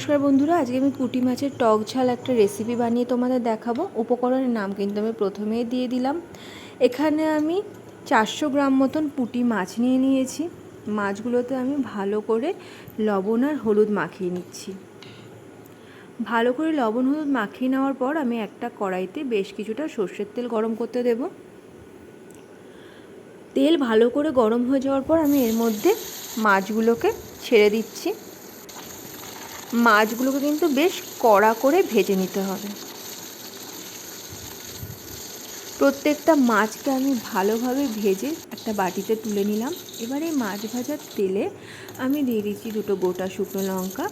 নমস্কার বন্ধুরা, আজকে আমি পুঁটি মাছের টক ঝাল একটা রেসিপি বানিয়ে তোমাদের দেখাবো। উপকরণের নাম কিন্তু আমি প্রথমেই দিয়ে দিলাম। এখানে আমি চারশো গ্রাম মতন পুঁটি মাছ নিয়ে নিয়েছি। মাছগুলোতে আমি ভালো করে লবণ আর হলুদ মাখিয়ে নিচ্ছি। ভালো করে লবণ হলুদ মাখিয়ে নেওয়ার পর আমি একটা কড়াইতে বেশ কিছুটা সর্ষের তেল গরম করতে দেব। তেল ভালো করে গরম হয়ে যাওয়ার পর আমি এর মধ্যে মাছগুলোকে ছেড়ে দিচ্ছি। মাছগুলোকে কিন্তু বেশ কড়া করে ভেজে নিতে হবে। প্রত্যেকটা মাছকে আমি ভালোভাবে ভেজে একটা বাটিতে তুলে নিলাম। এবার এই মাছ ভাজার তেলে আমি দিয়ে দিচ্ছি দুটো গোটা শুকনো লঙ্কা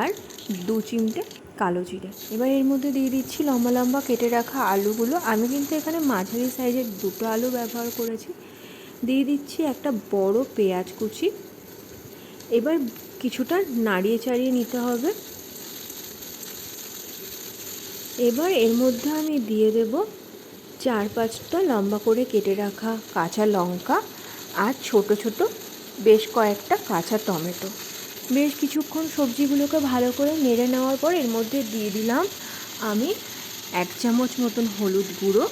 আর দু চিমটে কালো জিরে। এবার এর মধ্যে দিয়ে দিচ্ছি লম্বা লম্বা কেটে রাখা আলুগুলো। আমি কিন্তু এখানে মাঝারি সাইজের দুটো আলু ব্যবহার করেছি। দিয়ে দিচ্ছি একটা বড় পেঁয়াজ কুচি। এবার কিছুটা নাড়িয়ে চাড়িয়ে নিতে হবে। এবার এর মধ্যে আমি দিয়ে দেব চার পাঁচটা লম্বা করে কেটে রাখা কাঁচা লঙ্কা আর ছোট ছোট বেশ কয়েকটা কাঁচা টমেটো। বেশ কিছুক্ষণ সবজিগুলোকে ভালো করে নেড়ে নেওয়ার পর এর মধ্যে দিয়ে দিলাম আমি এক চামচ মতন হলুদ গুঁড়ো,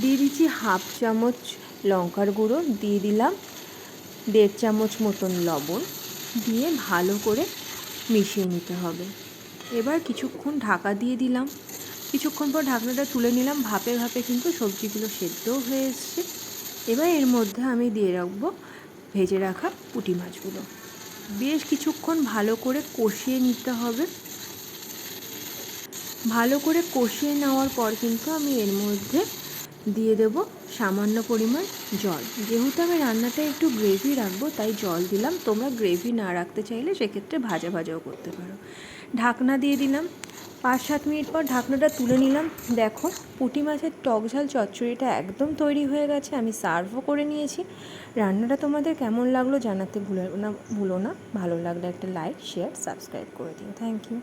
দিয়ে দিচ্ছি হাফ চামচ লঙ্কার গুঁড়ো, দিয়ে দিলাম দেড় চামচ মতন লবণ। দিয়ে ভালো করে মিশিয়ে নিতে হবে। এবার কিছুক্ষণ ঢাকা দিয়ে দিলাম। কিছুক্ষণ পর ঢাকনাটা তুলে নিলাম। ভাপে ভাপে কিন্তু সবজিগুলো সেদ্ধও হয়ে এসছে। এবার এর মধ্যে আমি দিয়ে রাখব ভেজে রাখা পুঁটি মাছগুলো। বেশ কিছুক্ষণ ভালো করে কষিয়ে নিতে হবে। ভালো করে কষিয়ে নেওয়ার পর কিন্তু আমি এর মধ্যে দিয়ে দেব সামান্য পরিমাণ জল। যেহেতু আমি রান্নাটা একটু গ্রেভি রাখব, তাই জল দিলাম। তোমরা গ্রেভি না রাখতে চাইলে সেক্ষেত্রে ভাজা ভাজাও করতে পারো। ঢাকনা দিয়ে দিলাম। পাঁচ সাত মিনিট পর ঢাকনাটা তুলে নিলাম। দেখো, পুঁটি মাছের টক ঝাল চচ্চড়িটা একদম তৈরি হয়ে গেছে। আমি সার্ভও করে নিয়েছি। রান্নাটা তোমাদের কেমন লাগল জানাতে ভুলো না ভুলো না। ভালো লাগলে একটা লাইক শেয়ার সাবস্ক্রাইব করে দিন থ্যাংক ইউ